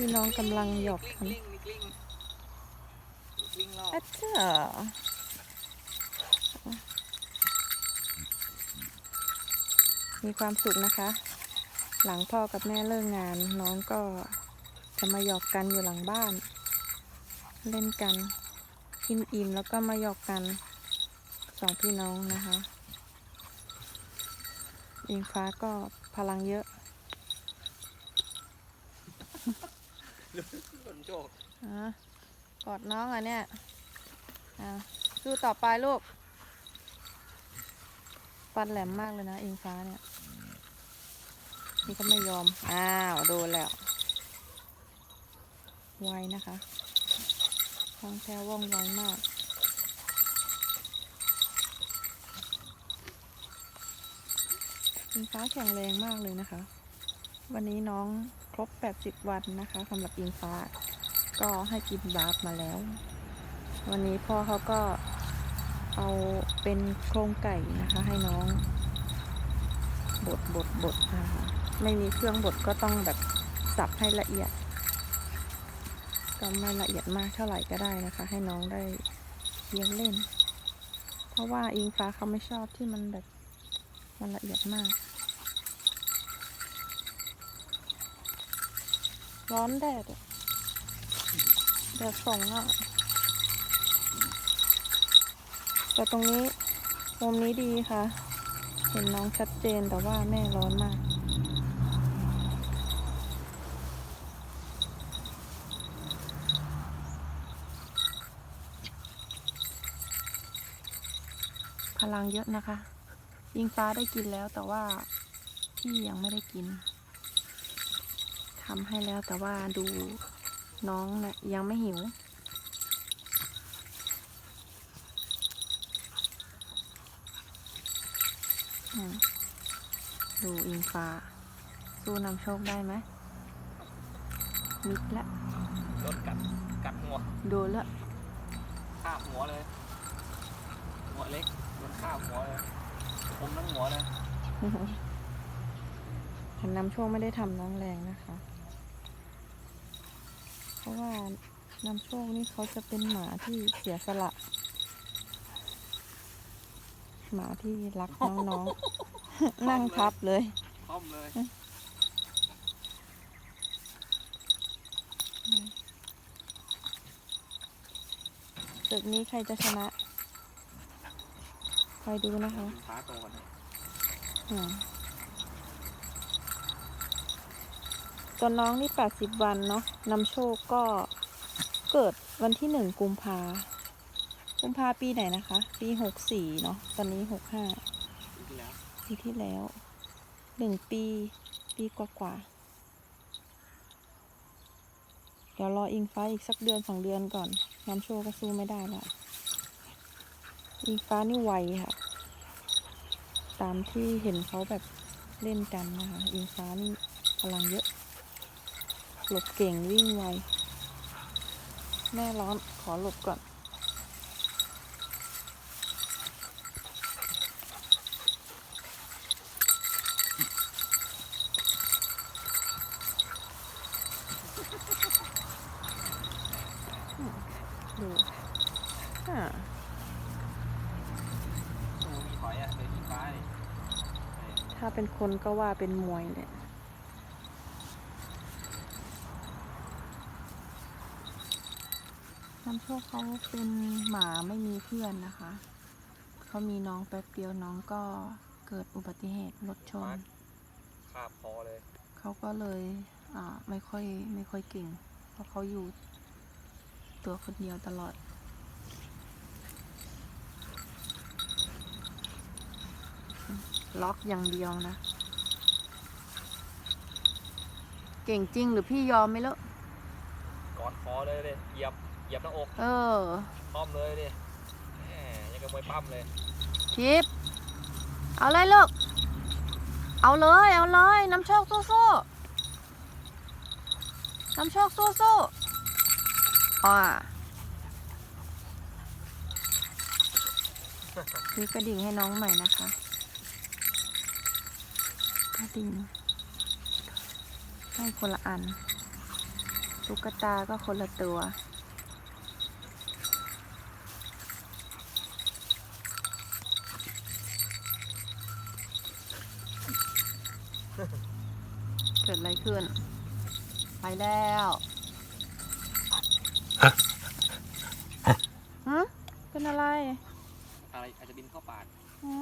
พี่น้องกำลังหยอกกันลิ้งมีกลิ้งมีกลิ้งรอบอะเจ้ามีความสุขนะคะ หลังพ่อกับแม่เลิกงาน น้องก็จะมาหยอกกันอยู่หลังบ้าน เล่นกันกินอิ่มแล้วก็มาหยอกกันสองพี่น้องนะคะอิงฟ้าก็พลังเยอะ ล่นโจกอะกอดน้องอะเนี่ยอะสู้ต่อไปลูกฟันแหลมมากเลยนะอิงฟ้าเนี่ย นี่ก็ไม่ยอม อ้าว โดนแล้วไวนะคะคล่องแคล่วว่องไวมาก อิงฟ้าแข็งแรงมากเลยนะคะ วันนี้น้องครบ 80 วันนะคะสำหรับอิงฟ้า ก็ให้กินบาร์ฟมาแล้ว วันนี้พ่อเขาก็เอาเป็นโครงไก่นะคะ ให้น้อง บดบดบดนะคะไม่มีเครื่องบดก็ต้องแบบสับให้ละเอียด ก็ไม่ละเอียดมากเท่าไหร่ก็ได้นะคะ ให้น้องได้เลี้ยงเล่น เพราะว่าอิงฟ้าเขาไม่ชอบที่มันแบบมันละเอียดมาก ร้อนแดดแดดส่องอะ แต่ตรงนี้มุมนี้ดีค่ะ เห็นน้องชัดเจนแต่ว่าแม่ร้อนมาก พลังเยอะนะคะ ยิงฟ้าได้กินแล้วแต่ว่าพี่ยังไม่ได้กิน ทำให้แล้วแต่ว่าดูน้องนะ่ะยังไม่หิวอืมดูอิงฟ้า สู้นำโชคได้ไหมมิดละโดนกัดกัดหัวโดนละคาบหัวเลย หัวเล็กโดนคาบหัวเลยอมทั้งหัวเลยแต่นำโชคไม่ได้ทำน้องแรงนะคะเพ ราะว่านำโชคนี่เขาจะเป็นหมาที่เสียสละ หมาที่รักน้องๆ นั่งทับเลยพร้อมเลยศึกนี้ใครจะชนะ คอยดูนะคะฟ้าโตกันนะอืม ตัวน้องนี่ 80 วันเนาะนำโชคก็เกิดวันที่หนึ่งกุมภากุมภาปีไหนนะคะ ปี 64 เนาะตอนนี้ 65 ปีที่แล้วปีที่แล้วหนึ่งปี ปีกว่าๆ เดี๋ยวรออิงฟ้าอีกสักเดือนสองเดือนก่อนน้ำโชคก็สู้ไม่ได้ละอิงฟ้านี่ไวค่ะ ตามที่เห็นเขาแบบเล่นกันนะคะ อิงฟ้านี่พลังเยอะ หลบเก่งวิ่งไว แม่ร้อนขอหลบก่อน ดูอ่าถ้าเป็นคนก็ว่าเป็นมวยเนี่ย น้ำโชคเขาเป็นหมาไม่มีเพื่อนนะคะ เขามีน้องแป๊บเดียวน้องก็เกิดอุบัติเหตุรถชนคาบคอเลย เขาก็เลยอ่าไม่ค่อยไม่ค่อยเก่ง เพราะเขาอยู่ตัวคนเดียวตลอดล็อกอย่างเดียวนะ เก่งจริงหรือพี่ยอมไม่รู้กอดคอเลยเลยเหยียบ เหยียบหน้าอกเออพร้อมเลยดิแหมยังกับมวยปั้มเลย ทิปเอาเลยลูก เอาเลย เอาเลย น้ำโชคสู้ๆน้ำโชคสู้ๆอ่าซื้อกระดิ่งให้น้องใหม่นะคะ กระดิ่งให้คนละอัน ตุ๊กตาก็คนละตัว กิดอะไรขึ้น ไปแล้วฮะเป็นอะไร อะไรอาจจะบินเข้าปากฮะ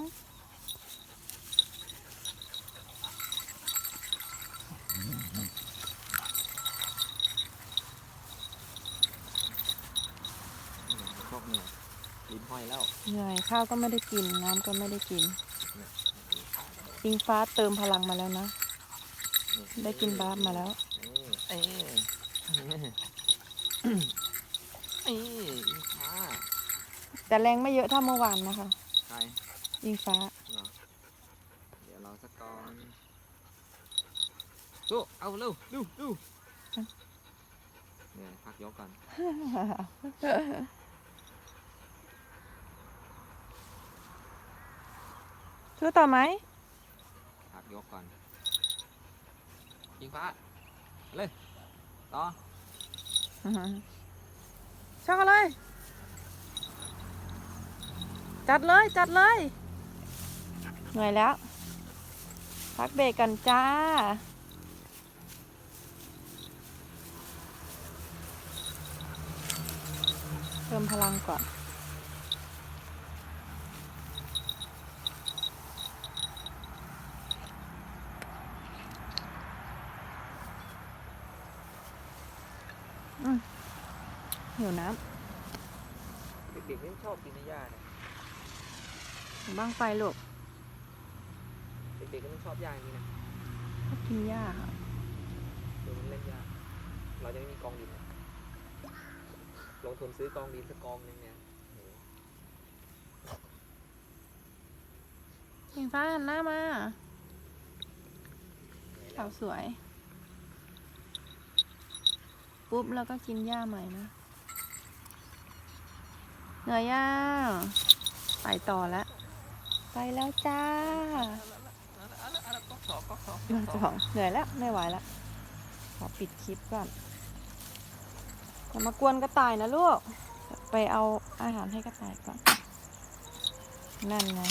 พวกเหนื่อยลิ้นห้อยแล้วเหนื่อยข้าวก็ไม่ได้กิน น้ำก็ไม่ได้กิน อิงฟ้าเติมพลังมาแล้วนะ ได้กินบาสมาแล้วเอ้ยเอ้ยอิงฟ้าแต่แรงไม่เยอะเท่าเมื่อวานนะคะ ใครอิงฟ้า เหรอเดี๋ยวรอสักก่อนสู้เอาเร็วเร็วเร็วเนี่ยพักยกก่อนสู้ต่อไหม พักยกก่อน ยิงฟ้าเลยต่อช่องอะไร จัดเลย จัดเลย เหนื่อยแล้ว พักเบรกกันจ้า เติมพลังก่อน หิวน้เด็กๆนี่ชอบกินในหญ้าเนี่ยำบ้างไฟลูกเด็กๆก็ไม่ชอบหญ้าอย่างนี้นะชอบกินหญ้าค่ะดูมันเล่นหญ้าเราจะไม่มีกองดินอะลงทุนซื้อกองดินสักกองหนึงเนี่ยโอ้โหอิงฟ้าหันหน้ามาเหนื่อยสาแล้ววสวย ปุ๊บแล้วก็กินหญ้าใหม่นะ เหนื่อยย่าไปต่อแล้ว ไปแล้วจ้าเอาละเอาละก๊อกสองก๊อกสองมาสองเหนื่อยแล้วไม่ไหวแล้วขอปิดคลิปก่อนอย่ามากวนกระต่ายนะลูก ไปเอาอาหารให้กระต่ายก่อน นั่นนะ